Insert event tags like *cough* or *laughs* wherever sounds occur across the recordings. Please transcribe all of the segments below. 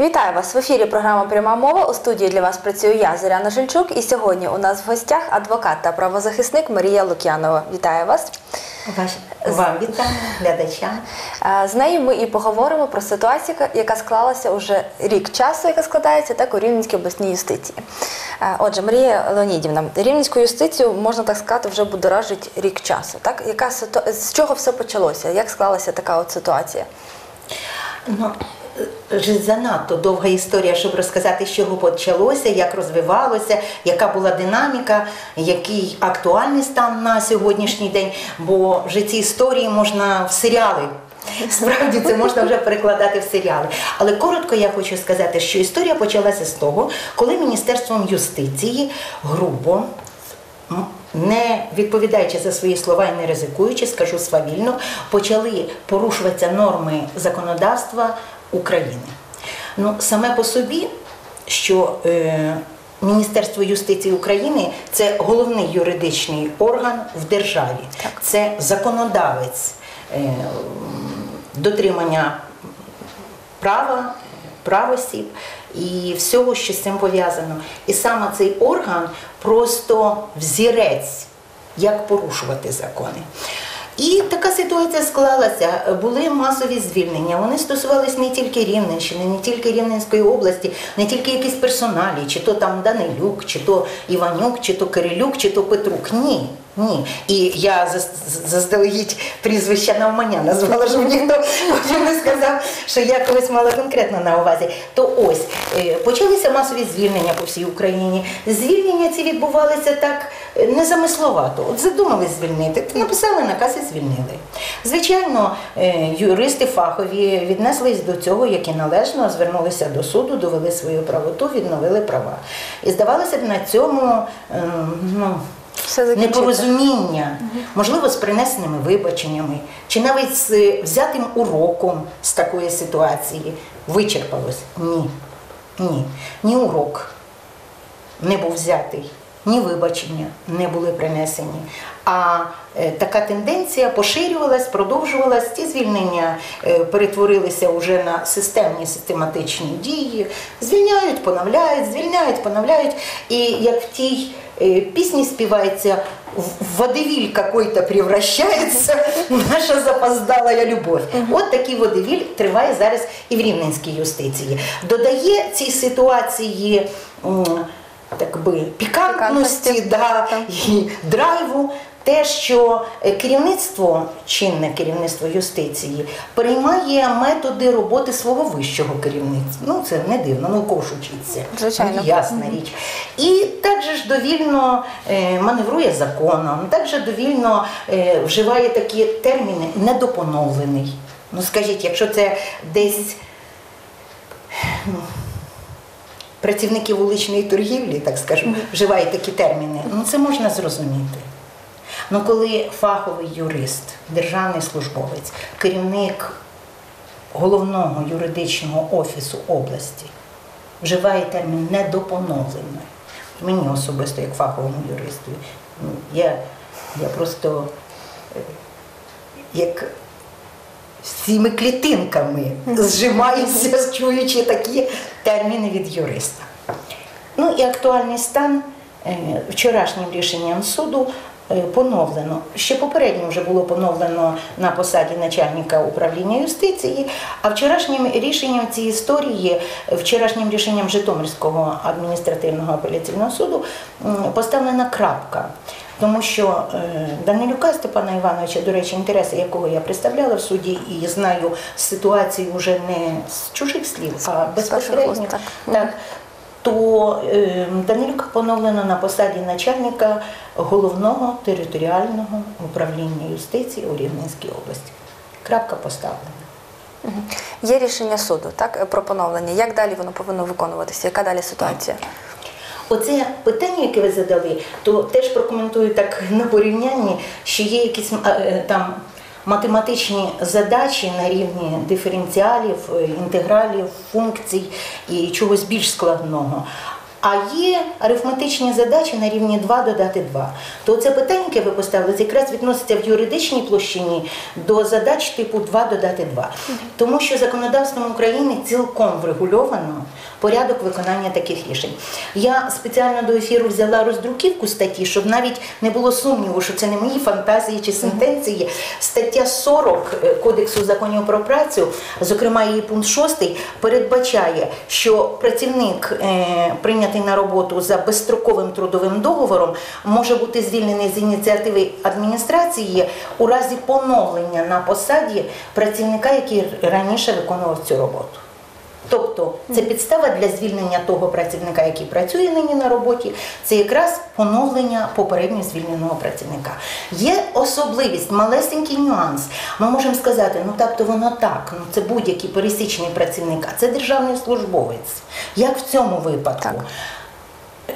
Вітаю вас в ефірі. Програма Пряма мова. У студії для вас працюю я, Зоряна Жильчук. І сьогодні у нас в гостях адвокат та правозахисник Марія Лук'янова. Вітаю вас. Вам вітання, глядачам. Е, З нею ми і поговоримо про ситуацію, яка склалася уже рік часу, яка складається так у Рівненській обласній юстиції. Е, Отже, Марія Леонідівна, Рівненську юстицію можна так сказати, вже будоражить рік часу. Так, яка з чого все почалося? Як склалася така от ситуація? Ну, занадто довга історія, щоб розказати, з чого почалося, як розвивалося, яка була динаміка, який актуальний стан на сьогоднішній день, бо вже ці історії можна в серіали. Справді це можна вже перекладати в серіали. Але коротко я хочу сказати, що історія почалася з того, коли Міністерством юстиції грубо не відповідаючи за свої слова і не ризикуючи, скажу свавільно, почали порушуватися норми законодавства України. Ну, саме по собі, що е, Міністерство юстиції України це головний юридичний орган в державі, це законодавець е, дотримання права, прав осіб і всього, що з цим пов'язано. І саме цей орган просто взірець, як порушувати закони. І така ситуація склалася. Були масові звільнення. Вони стосувалися не тільки Рівненщини, не тільки Рівненської області, не тільки якісь персоналі, чи то там Данилюк, чи то Іванюк, чи то Кирилюк, чи то Петрук. Ні. Ні. І я заз- заздалегідь прізвища навмання назвала, щоб ніхто не сказав, що я когось мала конкретно на увазі. То ось е, почалися масові звільнення по всій Україні. Звільнення ці відбувалися так е, незамисловато. От задумали звільнити, написали наказ і звільнили. Звичайно, е, юристи фахові віднеслись до цього, як і належно, звернулися до суду, довели свою правоту, відновили права. І здавалося б, на цьому е, ну, Все непорозуміння, можливо, з принесеними вибаченнями, чи навіть з взятим уроком з такої ситуації вичерпалось. Ні. Ні. Ні урок не був взятий, ні вибачення не були принесені. А е, така тенденція поширювалась, продовжувалась. Ці звільнення е, перетворилися вже на системні систематичні дії. Звільняють, поновляють, звільняють, поновляють. І як в тій е, пісні співається. В водевіль какой-то превращается *laughs* наша запоздалая любов. От такий водевіль триває зараз і в рівненській юстиції. Додає цій ситуації так би, пікантності да, і драйву. Те, що е, керівництво, чинне керівництво юстиції, приймає методи роботи свого вищого керівництва. Ну це не дивно, ну кого ж учиться. Звичайно. Ну, ясна річ. І також ж довільно е, маневрує законом, також довільно е, вживає такі терміни недопоновлений. Ну скажіть, якщо це десь ну, працівники вуличної торгівлі, так скажу, вживають такі терміни, ну це можна зрозуміти. Ну коли фаховий юрист, державний службовець, керівник головного юридичного офісу області вживає термін недопоновлений. Мені особисто, як фаховому юристу, ну, я, я просто е, як всіми клітинками зжимаюся, чуючи такі терміни від юриста. Ну і актуальний стан е, вчорашнім рішенням суду поновлено. Ще попередньо вже було поновлено на посаді начальника управління юстиції, а вчорашнім рішенням цієї історії, е, вчорашнім рішенням Житомирського адміністративного апеляційного суду поставлена крапка. Тому що е, Данилюка Степана Івановича, до речі, інтереси якого я представляла в суді і знаю ситуацію вже не з чужих слів, а безпосередньо. так. То е, Данилюка поновлено на посаді начальника головного територіального управління юстиції у Рівненській області. Крапка поставлена. Є рішення суду, так про поновлення. Як далі воно повинно виконуватися? Яка далі ситуація? Оце питання, яке ви задали, то теж прокоментую так на порівнянні, що є якісь е, там математичні задачі на рівні диференціалів, е, інтегралів, функцій і чогось більш складного. А є арифметичні задачі на рівні 2 додати 2. То це питання, яке ви поставили, якраз відноситься в юридичній площині до задач типу 2 додати 2. Тому що законодавством України цілком врегульовано порядок виконання таких рішень. Я спеціально до ефіру взяла роздруківку статті, щоб навіть не було сумніву, що це не мої фантазії чи сентенції. Стаття 40 Кодексу законів про працю, зокрема її пункт 6, передбачає, що працівник, е, прийнятий на роботу за безстроковим трудовим договором, може бути звільнений з ініціативи адміністрації у разі поновлення на посаді працівника, який раніше виконував цю роботу. Тобто це підстава для звільнення того працівника, який працює нині на роботі, це якраз поновлення попередньо звільненого працівника. Є особливість, малесенький нюанс. Ми можемо сказати, ну так то воно так, ну це будь-який пересічний працівник, а це державний службовець. Як в цьому випадку? Так.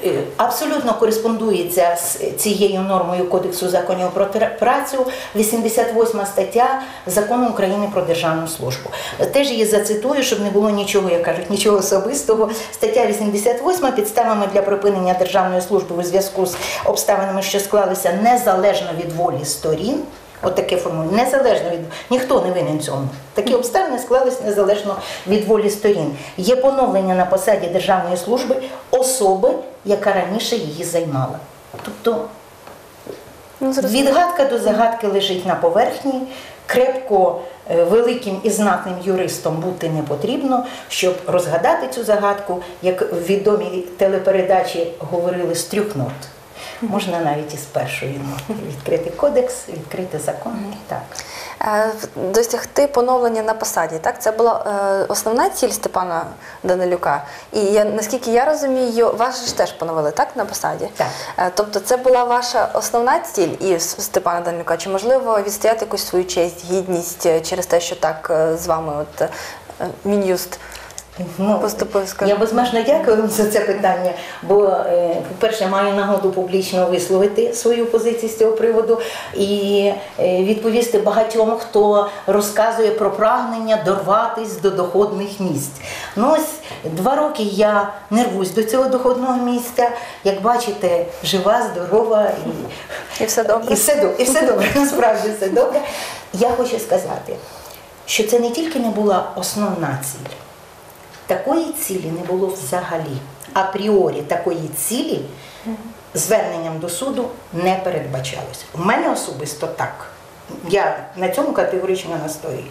Е, Абсолютно кореспондується з цією нормою Кодексу законів про працю, 88 стаття Закону України про державну службу. Теж її зацитую, щоб не було нічого, як кажуть, нічого особистого. Стаття 88 підставами для припинення державної служби у зв'язку з обставинами, що склалися незалежно від волі сторін. От таке формулювання. Незалежно від ніхто не винен цьому. Такі обставини склались незалежно від волі сторін. Є поновлення на посаді державної служби особи, яка раніше її займала. Тобто Ну, відгадка до загадки лежить на поверхні. Крепко е, великим і знатним юристом бути не потрібно, щоб розгадати цю загадку, як в відомій телепередачі говорили з трьох нот. Можна навіть із першої ноти. Відкрити кодекс, відкрити закон. Так. Е, Досягти поновлення на посаді, так? Це була е, основна ціль Степана Данилюка. І я, наскільки я розумію, вас ж теж поновили, так, на посаді? Так. Е, тобто це була ваша основна ціль і Степана Данилюка? Чи можливо відстояти якусь свою честь, гідність через те, що так з вами от, Мін'юст Ну, поступив, скажімо? Я безмежно дякую вам за це питання, бо, е, по-перше, маю нагоду публічно висловити свою позицію з цього приводу і е, відповісти багатьом, хто розказує про прагнення дорватись до доходних місць. Ну ось два роки я не рвусь до цього доходного місця. Як бачите, жива, здорова і І все добре? і все добре, і все добре, *laughs* насправді все добре. Я хочу сказати, що це не тільки не була основна ціль, такої цілі не було взагалі. Апріорі такої цілі зверненням до суду не передбачалось. У мене особисто так. Я на цьому категорично настоюю.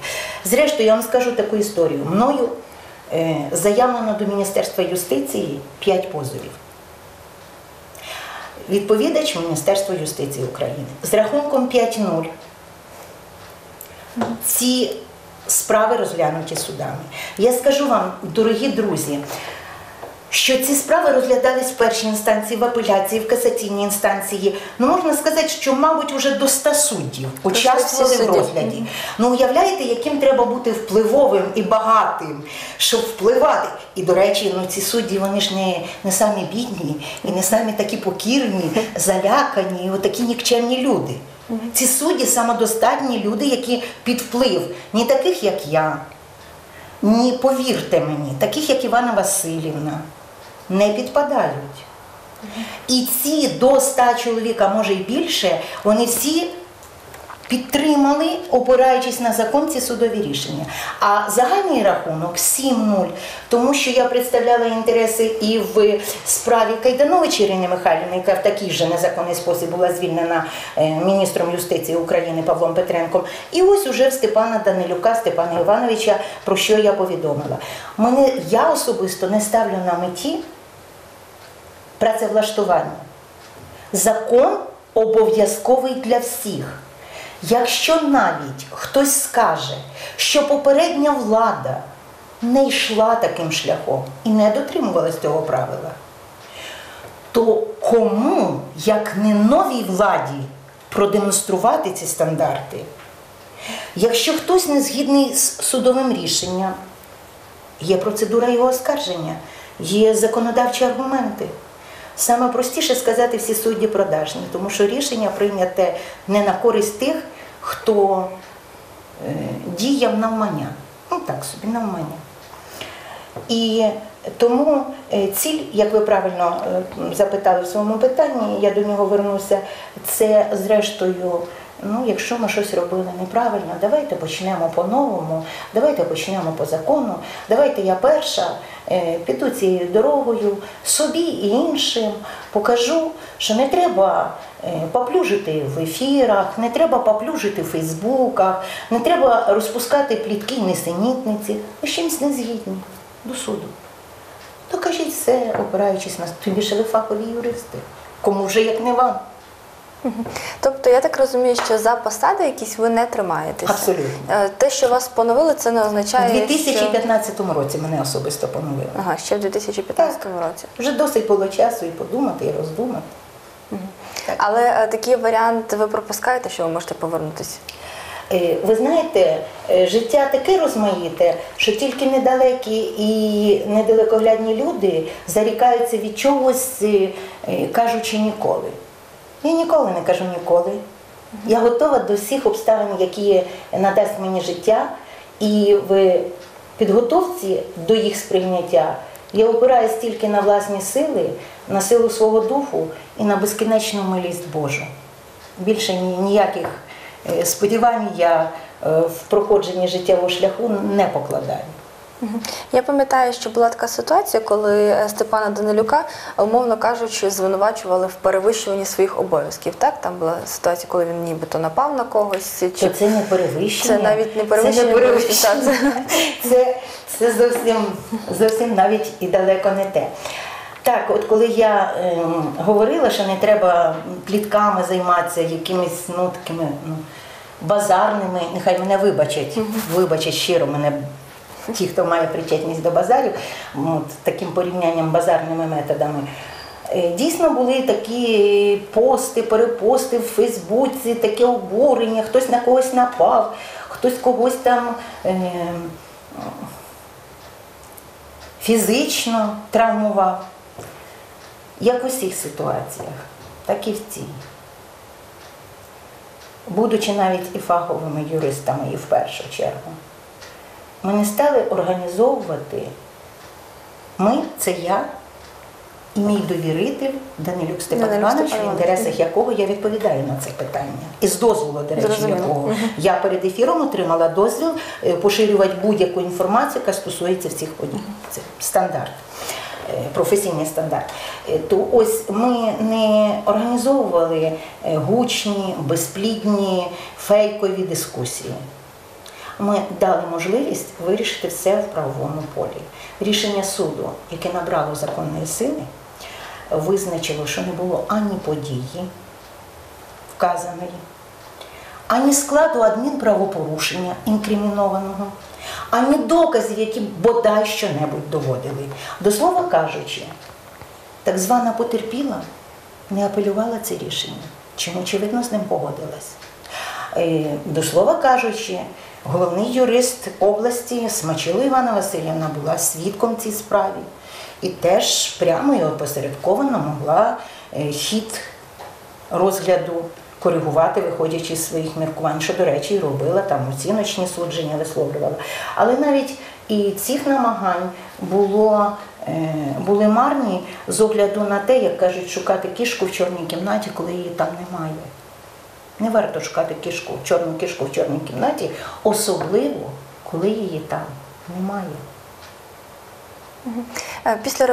Зрештою, я вам скажу таку історію. Мною е, заявлено до Міністерства юстиції 5 позовів. Відповідач Міністерства юстиції України з рахунком 5-0 ці справи розглянуті судами. Я скажу вам, дорогі друзі, що ці справи розглядались в першій інстанції, в апеляції, в касаційній інстанції. Ну можна сказати, що, мабуть, уже до 100 суддів участвували в розгляді. Ну уявляєте, яким треба бути впливовим і багатим, щоб впливати. І, до речі, ну ці судді вони ж не, не самі бідні і не самі такі покірні, залякані, і отакі нікчемні люди. Ці судді самодостатні люди, які під вплив, ні таких, як я, ні, повірте мені, таких, як Івана Васильівна, не підпадають. І ці до ста чоловіка, може й більше, вони всі підтримали, опираючись на закон, ці судові рішення. А загальний рахунок 7-0, тому що я представляла інтереси і в справі Кайданович Ірини Михайлівни, яка в такий же незаконний спосіб була звільнена е, міністром юстиції України Павлом Петренком. І ось уже в Степана Данилюка, Степана Івановича, про що я повідомила. Мене я особисто не ставлю на меті працевлаштування. Закон обов'язковий для всіх. Якщо навіть хтось скаже, що попередня влада не йшла таким шляхом і не дотримувалась цього правила, то кому, як не новій владі, продемонструвати ці стандарти? Якщо хтось не згідний з судовим рішенням, є процедура його оскарження, є законодавчі аргументи. Саме простіше сказати всі судді продажні, тому що рішення прийняте не на користь тих, хто е, діяв навмання. Ну так собі, навмання. І Тому е, ціль, як ви правильно е, запитали в своєму питанні, я до нього вернуся, це зрештою. Ну, якщо ми щось робили неправильно, давайте почнемо по-новому, давайте почнемо по закону, давайте я перша е, піду цією дорогою собі і іншим, покажу, що не треба е, поплюжити в ефірах, не треба поплюжити в Фейсбуках, не треба розпускати плітки й несенітниці. З чимось не згідні до суду. То кажіть все, опираючись на тим більше ви фахові юристи. Кому вже як не вам? Тобто я так розумію, що за посади якісь ви не тримаєтеся. Абсолютно. Е, Те, що вас поновили, це не У означає. Що... 2015 році мене особисто поновили. Ага, ще в 2015 році. Вже досить було часу і подумати, і роздумати. Так. Але е, такий варіант ви пропускаєте, що ви можете повернутися? Е, Ви знаєте, життя таке розмаїте, що тільки недалекі і недалекоглядні люди зарікаються від чогось, кажучи ніколи. Я ніколи не кажу ніколи. Я готова до всіх обставин, які надасть мені життя, і в підготовці до їх сприйняття я опираюсь тільки на власні сили, на силу свого духу і на безкінечну милість Божу. Більше ніяких е, сподівань я е, в проходженні життєвого шляху не покладаю. Я пам'ятаю, що була така ситуація, коли е, Степана Данилюка, умовно кажучи, звинувачували в перевищуванні своїх обов'язків. Так, там була ситуація, коли він нібито напав на когось. Чи То це не перевищення. Це навіть не Це перевищення, не перевищення. так, *laughs* Це, це зовсім, зовсім навіть і далеко не те. Так, от коли я ем, говорила, що не треба плітками займатися, якимись ну, такими ну, базарними, нехай мене вибачать, вибачать щиро мене *laughs* ті, хто має причетність до базарів, от, таким порівнянням базарними методами. Е, Дійсно були такі пости, перепости в Фейсбуці, таке обурення, хтось на когось напав, хтось когось там е, фізично травмував. Як у всіх ситуаціях, так і в цій. Будучи навіть і фаховими юристами, і в першу чергу, ми не стали організовувати. Ми це я і мій довіритель Данилюк Степан Іванович, в інтересах якого я відповідаю на це питання. І з дозволу, до речі, Зрозуміло. якого я перед ефіром отримала дозвіл е, поширювати будь-яку інформацію, яка стосується всіх подій. Це стандарт. е, Професійний стандарт. Е, То ось ми не організовували гучні, безплідні, фейкові дискусії. Ми дали можливість вирішити все в правовому полі. Рішення суду, яке набрало законної сили, визначило, що не було ані події вказаної, ані складу адмінправопорушення інкримінованого, ані доказів, які бодай що-небудь доводили. До слова кажучи, так звана потерпіла не апелювала це рішення, чим, очевидно, з ним погодилась. Е, До слова кажучи, головний юрист області Смачило Івана Васильівна була свідком цій справі і теж прямо і опосередковано могла е, хід розгляду коригувати, виходячи з своїх міркувань, що, до речі, робила там оціночні судження, висловлювала. Але навіть і цих намагань було, е, були марні з огляду на те, як кажуть, шукати кішку в чорній кімнаті, коли її там немає. Не варто шукати кішку, чорну кішку в чорній кімнаті, особливо, коли її там немає. Е, Після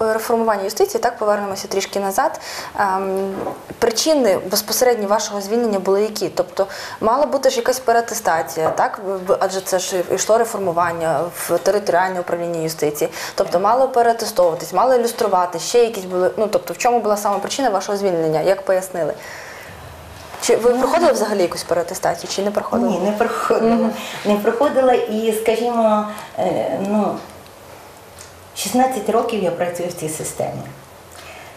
реформування юстиції, так повернемося трішки назад. Ем, Причини безпосередньо вашого звільнення були які? Тобто мала бути ж якась переатестація, так адже це ж йшло реформування в територіальне управління юстиції. Тобто мало переатестовуватись, мало ілюструвати, ще якісь були. Ну тобто, в чому була саме причина вашого звільнення? Як пояснили? Чи ви проходили взагалі якусь переатестацію, чи не проходили? Ні, не проходила. Не проходила і, скажімо, е, ну, 16 років я працюю в цій системі.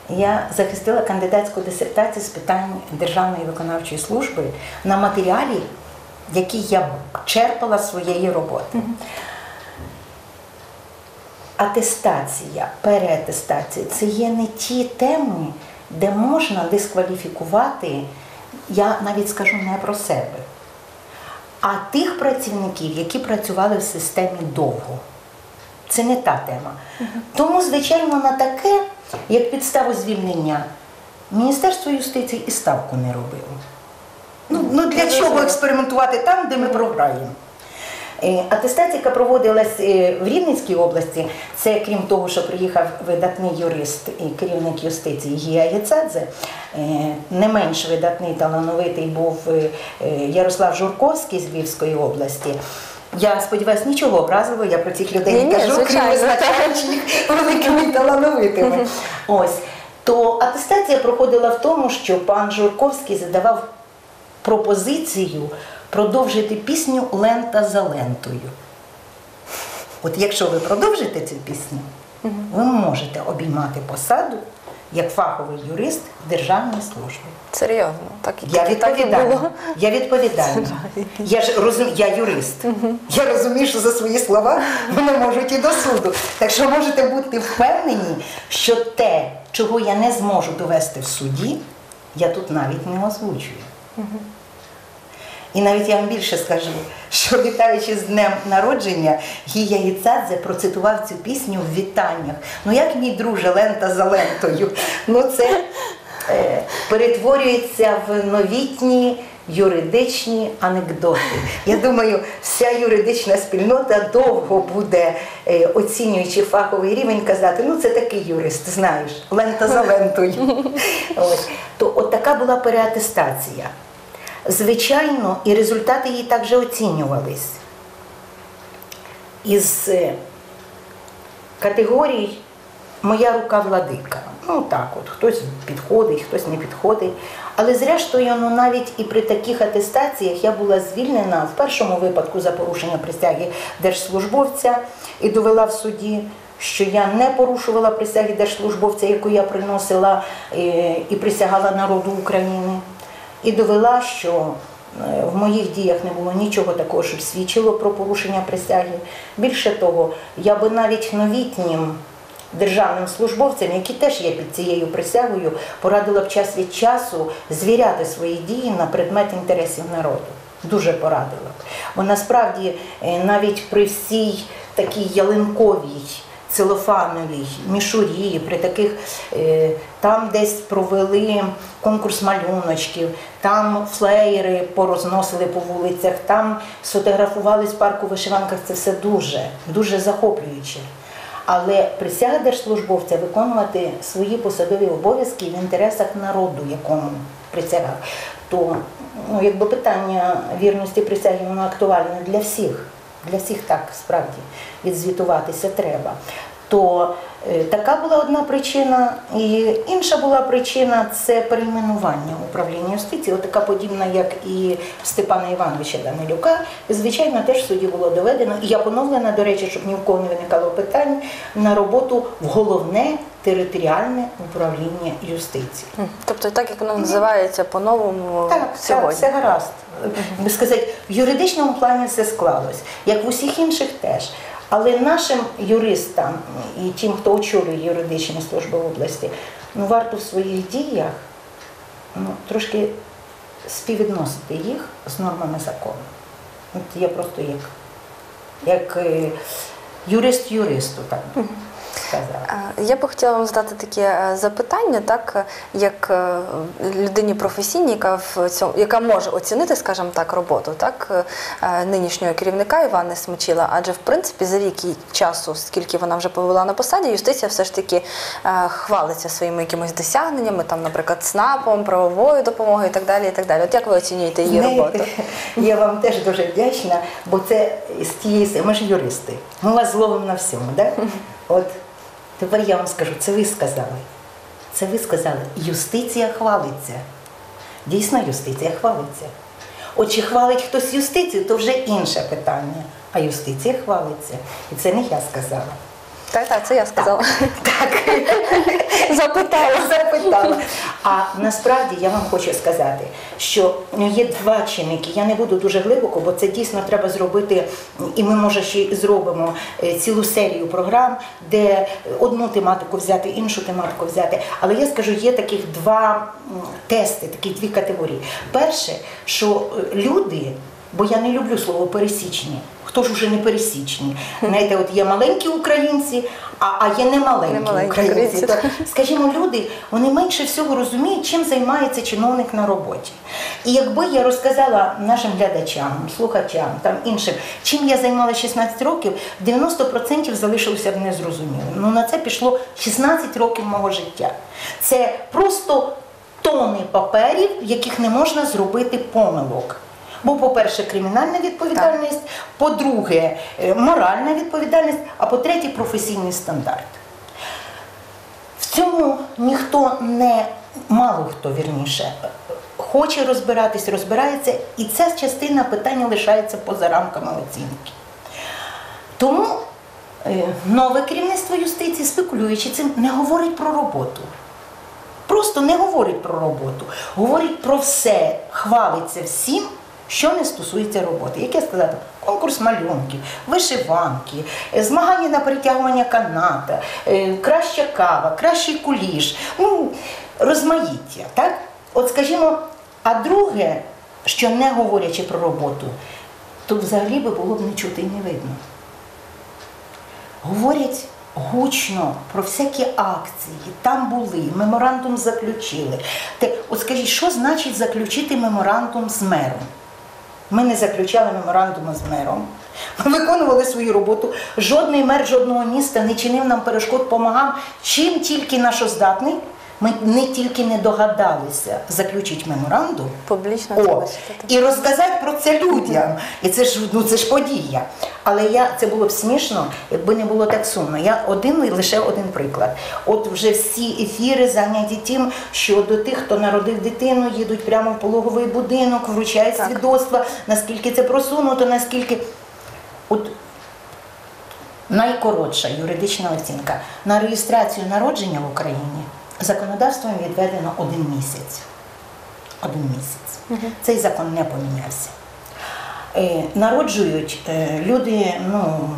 Я захистила кандидатську дисертацію з питань Державної виконавчої служби на матеріалі, який я черпала з своєї роботи. Атестація, переатестація це є не ті теми, де можна дискваліфікувати, я навіть скажу не про себе, а тих працівників, які працювали в системі довго. Це не та тема. Тому, звичайно, на таке, як підставу звільнення, Міністерство юстиції і ставку не робило. Ну, ну для чого експериментувати там, де ми програємо? Е, Атестація, яка проводилась е, в Рівненській області, це крім того, що приїхав видатний юрист і керівник юстиції Гія Єцадзе, е, не менш видатний талановитий був Ярослав Журковський з Львівської області. Я сподіваюся, нічого образливого, я про цих людей не кажу, крім звичайно, визначаючи *laughs* великими талановитими. Ось. То атестація проходила в тому, що пан Журковський задавав пропозицію продовжити пісню Лента за лентою. От якщо ви продовжите цю пісню, ви можете обіймати посаду як фаховий юрист в державній службі. Серйозно, так, і- Я було. *laughs* Я відповідальна. *laughs* Я ж розум... я юрист. Я розумію, що за свої слова вони можуть і до суду. Так що можете бути впевнені, що те, чого я не зможу довести в суді, я тут навіть не озвучую. І навіть я вам більше скажу, що вітаючи з днем народження, Гія Гіцадзе процитував цю пісню в вітаннях. Ну як мій друже, лента за лентою. Ну це е, перетворюється в новітні юридичні анекдоти. Я думаю, вся юридична спільнота довго буде, е, оцінюючи фаховий рівень, казати, ну це такий юрист, знаєш, лента за лентою. *laughs* Ось. То от така була переатестація. Звичайно, і результати її також оцінювались. Із е, категорій моя рука владика. Ну так, от хтось підходить, хтось не підходить. Але зрештою, ну навіть і при таких атестаціях я була звільнена в першому випадку за порушення присяги держслужбовця і довела в суді, що я не порушувала присяги держслужбовця, яку я приносила е, і присягала народу України. І довела, що е, в моїх діях не було нічого такого, що свідчило про порушення присяги. Більше того, я би навіть новітнім державним службовцям, які теж є під цією присягою, порадила б час від часу звіряти свої дії на предмет інтересів народу. Дуже порадила б. Бо насправді е, навіть при всій такій ялинковій целофановій мішурі, при таких е, там десь провели конкурс малюночків, там флеєри порозносили по вулицях, там сфотографувались в парку вишиванках. Це все дуже, дуже захоплююче. Але присяга держслужбовця виконувати свої посадові обов'язки в інтересах народу, якому присягав. То ну, якби питання вірності присяги воно актуальне для всіх. Для всіх так справді відзвітуватися треба. То е, така була одна причина, і інша була причина це перейменування управління юстиції, отака подібна, як і Степана Івановича Данилюка. Звичайно, теж в суді було доведено. І я поновлена, до речі, щоб ні в кого не виникало питань, на роботу в головне територіальне управління юстиції. Тобто так, як воно називається по-новому Так, так, все гаразд. Сказати, в юридичному плані все склалось, як в усіх інших теж. Але нашим юристам і тим, хто очолює юридичні служби області, ну варто в своїх діях ну, трошки співвідносити їх з нормами закону. От я просто як, як е, юрист юристу, так сказала. Е, Я би хотіла вам задати таке е, запитання, так е, як людині професійній, яка в цьому, яка може оцінити, скажімо так, роботу так нинішнього керівника Івани Смочіла. Адже в принципі за рік їй часу, скільки вона вже побула на посаді, юстиція все ж таки хвалиться своїми якимись досягненнями, там, наприклад, ЦНАПом, правовою допомогою і так далі. І так далі. От як ви оцінюєте її Знаєте, роботу? Я вам теж дуже вдячна, бо це з тієї ми ж юристи. Ми вас зловимо на всьому, да? От *laughs* тепер я вам скажу, це ви сказали. Це ви сказали, юстиція хвалиться. Дійсно, юстиція хвалиться. От чи хвалить хтось юстицію, то вже інше питання. А юстиція хвалиться. І це не я сказала. Так, так, це я сказала. Так. Запитала. запитала. А насправді я вам хочу сказати, що є два чинники. Я не буду дуже глибоко, бо це дійсно треба зробити, і ми може ще й зробимо е, цілу серію програм, де одну тематику взяти, іншу тематику взяти. Але я скажу, є таких два тести, такі дві категорії. Перше, що е, люди, бо я не люблю слово пересічні. Хто хто ж уже не пересічні. Знаєте, от є маленькі українці, а, а є немаленькі українці. українці, То, скажімо, люди вони менше всього розуміють, чим займається чиновник на роботі. І якби я розказала нашим глядачам, слухачам, там іншим, чим я займалася 16 років, 90% залишилося б незрозумілим. Ну на це пішло 16 років мого життя. Це просто тони паперів, в яких не можна зробити помилок. Бо, по-перше, кримінальна відповідальність, по-друге, е, моральна відповідальність, а по-третє, професійний стандарт. В цьому ніхто не мало хто вірніше хоче розбиратись, розбирається, і ця частина питання лишається поза рамками оцінки. Тому е, нове керівництво юстиції, спекулюючи цим, не говорить про роботу. Просто не говорить про роботу, говорить про все, хвалиться всім, що не стосується роботи. Як я сказала, конкурс малюнків, вишиванки, е, змагання на перетягування каната, е, краща кава, кращий куліш, ну, розмаїття. Так? От скажімо, а друге, що не говорячи про роботу, то взагалі би було б не чути і не видно говорять гучно про всякі акції, там були, меморандум заключили. Те, от скажіть, що значить заключити меморандум з мером? Ми не заключали меморандуму з мером. Ми виконували свою роботу. Жодний мер жодного міста не чинив нам перешкод, помагав. Чим тільки нашоздатний. здатний, ми не тільки не догадалися заключити меморандум, Публічно о, і розказати про це людям. І це ж ну це ж подія. Але я це було б смішно, якби не було так сумно. Я один лише один приклад. От вже всі ефіри зайняті тим, що до тих, хто народив дитину, їдуть прямо в пологовий будинок, вручають Так. свідоцтва, наскільки це просунуто, наскільки. От найкоротша юридична оцінка на реєстрацію народження в Україні законодавством відведено один місяць. Один місяць. Цей закон не помінявся. Е, народжують е, люди ну,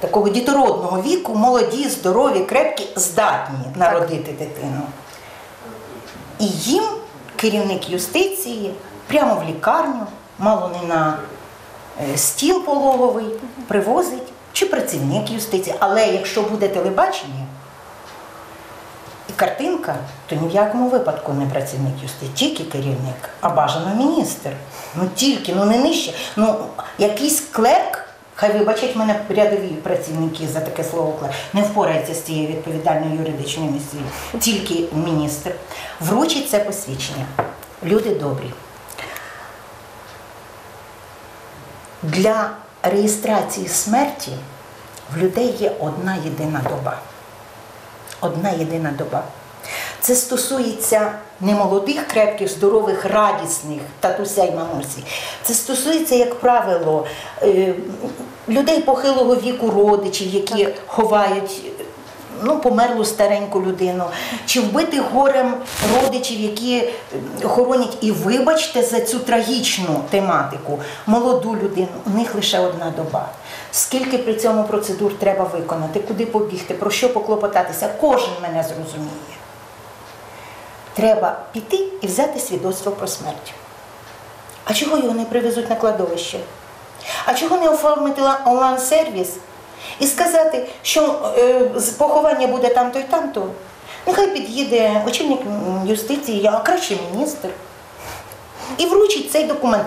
такого дітородного віку, молоді, здорові, крепкі, здатні народити дитину. І їм керівник юстиції прямо в лікарню, мало не на е, стіл пологовий, привозить, чи працівник юстиції. Але якщо буде телебачення картинка, то ні в якому випадку не працівник юстиції, тільки керівник, а бажано міністр. Ну тільки, ну не нижче. Ну, якийсь клерк. Хай вибачать мене рядові працівники за таке слово клерк, не впорається з цією відповідальною юридичною місією. Тільки міністр вручить це посвідчення. Люди добрі. Для реєстрації смерті в людей є одна єдина доба. Одна єдина доба. Це стосується не молодих, крепких, здорових, радісних татуся й мамусі. Це стосується, як правило, е, людей похилого віку, родичів, які ховають ну, померлу стареньку людину, чи вбитих горем родичів, які е, хоронять. І вибачте за цю трагічну тематику, молоду людину, у них лише одна доба. Скільки при цьому процедур треба виконати, куди побігти, про що поклопотатися, кожен мене зрозуміє. Треба піти і взяти свідоцтво про смерть. А чого його не привезуть на кладовище? А чого не оформити онлайн-сервіс і сказати, що е, поховання буде там-то і там-то? Нехай під'їде очільник юстиції, а краще міністр. І вручить цей документ.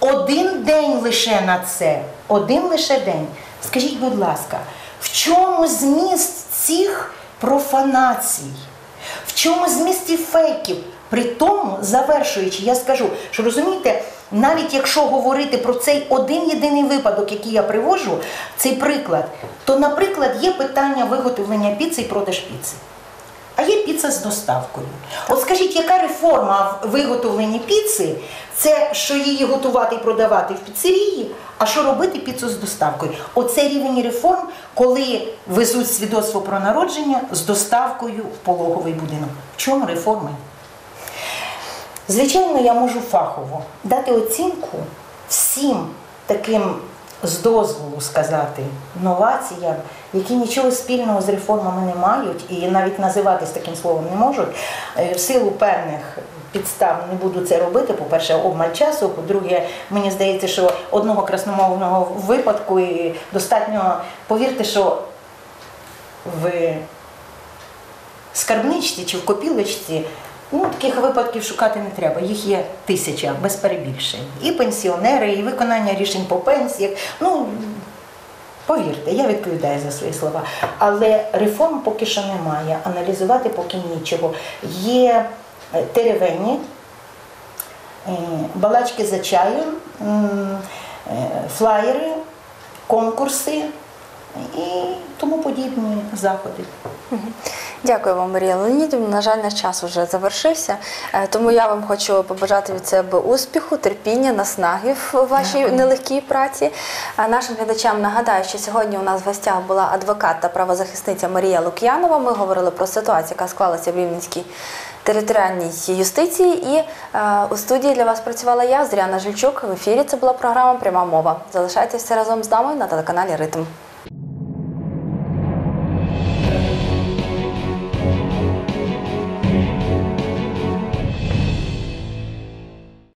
Один день лише на це. Один лише день. Скажіть, будь ласка, в чому зміст цих профанацій? В чому зміст цих фейків? При тому, завершуючи, я скажу, що розумієте, навіть якщо говорити про цей один єдиний випадок, який я привожу, цей приклад, то, наприклад, є питання виготовлення піци і продаж піци. А є піца з доставкою. От скажіть, яка реформа в виготовленні піци? Це що її готувати і продавати в піцерії, а що робити піцу з доставкою? Оце рівень реформ, коли везуть свідоцтво про народження з доставкою в пологовий будинок. В чому реформи? Звичайно, я можу фахово дати оцінку всім таким з дозволу сказати новаціям, які нічого спільного з реформами не мають і навіть називатись таким словом не можуть, е, в силу певних підстав не буду це робити. По-перше, обмаль часу. По-друге, мені здається, що одного красномовного випадку і достатньо повірте, що в скарбничці чи в копілочці. Ну, таких випадків шукати не треба. Їх є тисяча без перебільшень. І пенсіонери, і виконання рішень по пенсіях. Ну, повірте, я відповідаю за свої слова. Але реформ поки що немає. Аналізувати поки нічого. Є е, теревені, е, балачки за чаєм, е, флаєри, конкурси і тому подібні заходи. Дякую вам, Марія Леонідівна. На жаль, наш час вже завершився. Е, Тому я вам хочу побажати від себе успіху, терпіння, наснаги в вашій Дякую. нелегкій праці. А нашим глядачам нагадаю, що сьогодні у нас в гостях була адвокат та правозахисниця Марія Лук'янова. Ми говорили про ситуацію, яка склалася в Рівненській територіальній юстиції. І е, у студії для вас працювала я, Зряна Жильчук. В ефірі це була програма Пряма мова. Залишайтеся разом з нами на телеканалі Ритм.